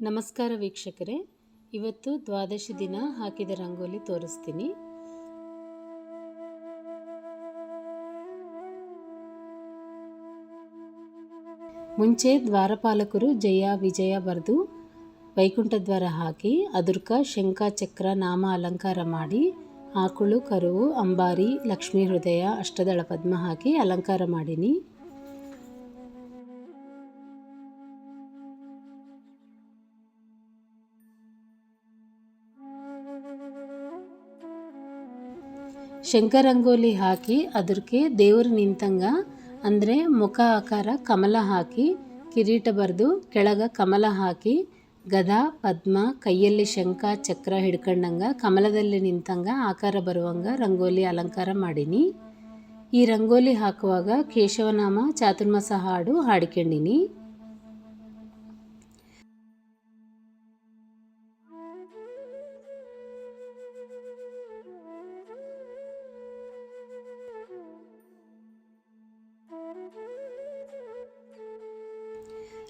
ನಮಸ್ಕಾರ ವೀಕ್ಷಕರೇ. ಇವತ್ತು ದ್ವಾದಶಿ ದಿನ ಹಾಕಿದ ರಂಗೋಲಿ ತೋರಿಸ್ತೀನಿ. ಮುಂಚೆ ದ್ವಾರಪಾಲಕರು ಜಯ, ವಿಜಯ ಬರೆದು ವೈಕುಂಠ ದ್ವಾರ ಹಾಕಿ ಅದರ್ಕ ಶಂಖ, ಚಕ್ರ, ನಾಮ ಅಲಂಕಾರ ಮಾಡಿ ಆಕುಳು, ಕರುವು, ಅಂಬಾರಿ, ಲಕ್ಷ್ಮೀ ಹೃದಯ, ಅಷ್ಟದಳ ಪದ್ಮ ಹಾಕಿ ಅಲಂಕಾರ ಮಾಡೀನಿ. ಶಂಕರಂಗೋಲಿ ಹಾಕಿ ಅದಕ್ಕೆ ದೇವರು ನಿಂತಂಗ ಅಂದರೆ ಮುಖ ಆಕಾರ ಕಮಲ ಹಾಕಿ ಕಿರೀಟ ಬರೆದು ಕೆಳಗ ಕಮಲ ಹಾಕಿ ಗದ, ಪದ್ಮ, ಕೈಯಲ್ಲಿ ಶಂಖ, ಚಕ್ರ ಹಿಡ್ಕೊಂಡಂಗ ಕಮಲದಲ್ಲಿ ನಿಂತಂಗ ಆಕಾರ ಬರುವಂಗ ರಂಗೋಲಿ ಅಲಂಕಾರ ಮಾಡೀನಿ. ಈ ರಂಗೋಲಿ ಹಾಕುವಾಗ ಕೇಶವನಾಮ, ಚಾತುರ್ಮಾಸ ಹಾಡು ಹಾಡ್ಕೊಂಡಿನಿ.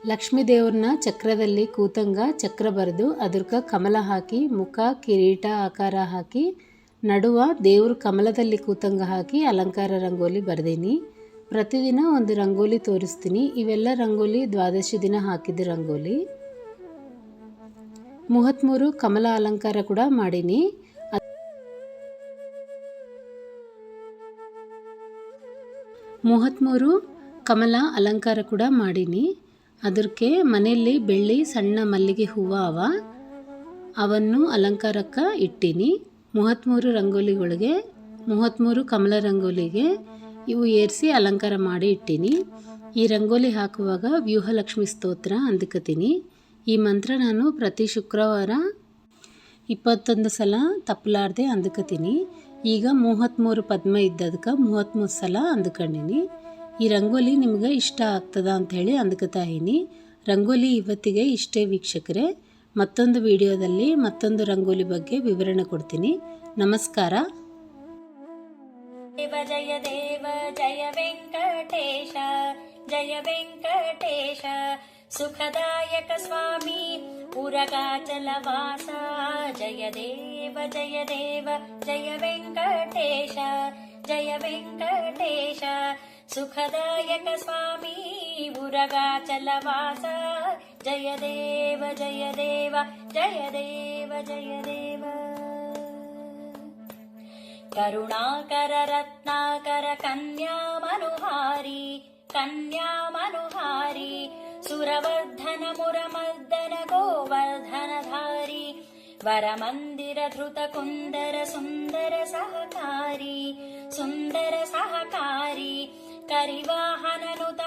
ಲಕ್ಷ್ಮೀ ದೇವ್ರನ್ನ ಚಕ್ರದಲ್ಲಿ ಕೂತಂಗ ಚಕ್ರ ಬರೆದು ಅದಕ್ಕ ಕಮಲ ಹಾಕಿ, ಮುಖ, ಕಿರೀಟ, ಆಕಾರ ಹಾಕಿ, ನಡುವ ದೇವ್ರ ಕಮಲದಲ್ಲಿ ಕೂತಂಗ ಹಾಕಿ ಅಲಂಕಾರ ರಂಗೋಲಿ ಬರೆದೀನಿ. ಪ್ರತಿದಿನ ಒಂದು ರಂಗೋಲಿ ತೋರಿಸ್ತೀನಿ. ಇವೆಲ್ಲ ರಂಗೋಲಿ ದ್ವಾದಶಿ ದಿನ ಹಾಕಿದ ರಂಗೋಲಿ. ಮೂವತ್ತ್ಮೂರು ಕಮಲ ಅಲಂಕಾರ ಕೂಡ ಮಾಡೀನಿ. ಮೂವತ್ತ್ಮೂರು ಕಮಲ ಅಲಂಕಾರ ಕೂಡ ಮಾಡೀನಿ. ಅದಕ್ಕೆ ಮನೆಯಲ್ಲಿ ಬೆಳ್ಳಿ ಸಣ್ಣ ಮಲ್ಲಿಗೆ ಹೂವು ಅವ. ಅವನ್ನು ಅಲಂಕಾರಕ್ಕೆ ಇಟ್ಟೀನಿ. ಮೂವತ್ತ್ಮೂರು ರಂಗೋಲಿಗಳಿಗೆ ಮೂವತ್ತ್ಮೂರು ಕಮಲ ರಂಗೋಲಿಗೆ ಇವು ಏರಿಸಿ ಅಲಂಕಾರ ಮಾಡಿ ಇಟ್ಟೀನಿ. ಈ ರಂಗೋಲಿ ಹಾಕುವಾಗ ವ್ಯೂಹಲಕ್ಷ್ಮಿ ಸ್ತೋತ್ರ ಅಂದ್ಕತೀನಿ. ಈ ಮಂತ್ರ ನಾನು ಪ್ರತಿ ಶುಕ್ರವಾರ ಇಪ್ಪತ್ತೊಂದು ಸಲ ತಪ್ಪಲಾರ್ದೆ ಅಂದ್ಕತೀನಿ. ಈಗ ಮೂವತ್ತ್ಮೂರು ಪದ್ಮ ಇದ್ದದಕ್ಕೆ ಮೂವತ್ತ್ಮೂರು ಸಲ ಅಂದ್ಕೊಂಡೀನಿ. ಈ ರಂಗೋಲಿ ನಿಮ್ಗೆ ಇಷ್ಟ ಆಗ್ತದ ಅಂಥೇಳಿ ಇದ್ದೀನಿ. ರಂಗೋಲಿ ಇವತ್ತಿಗೆ ಇಷ್ಟೇ ವೀಕ್ಷಕರೇ. ಮತ್ತೊಂದು ವಿಡಿಯೋದಲ್ಲಿ ಮತ್ತೊಂದು ರಂಗೋಲಿ ಬಗ್ಗೆ ವಿವರಣೆ ಕೊಡ್ತೀನಿ. ನಮಸ್ಕಾರ. ದೇವ, ಜಯ ದೇವ, ಜಯ ವೆಂಕಟೇಶ ಜಯ ವೆಂಕಟೇಶ. ಸುಖದಾಯಕ ಸ್ವಾಮಿ ಉರಗಾಚಲವಾಸ ಜಯ ದೇವ ಜಯ ದೇವ, ಜಯ ವೆಂಕಟೇಶ ಜಯ ವೆಂಕಟೇಶ. सुखदायक स्वामी बुरगाचलवास जय देव जय देव जय देव जय देव। करुणाकर रत्नाकर कन्यामनुहारि कन्यामनुहारी सुरवर्धन मुरमर्दन गोवर्धनधारी वर मन्दिर धृत कुन्दर सुन्दर सहकारी सुन्दर सहकारी करिवाहन नुत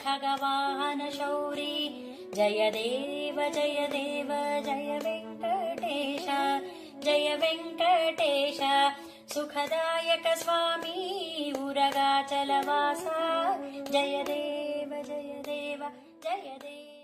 खगवाहन शौरी जय देव जय देव, जय वेङ्कटेश जय वेङ्कटेश। सुखदायक स्वामी, उरगाचलवासा। जय देव जय देव जय देव।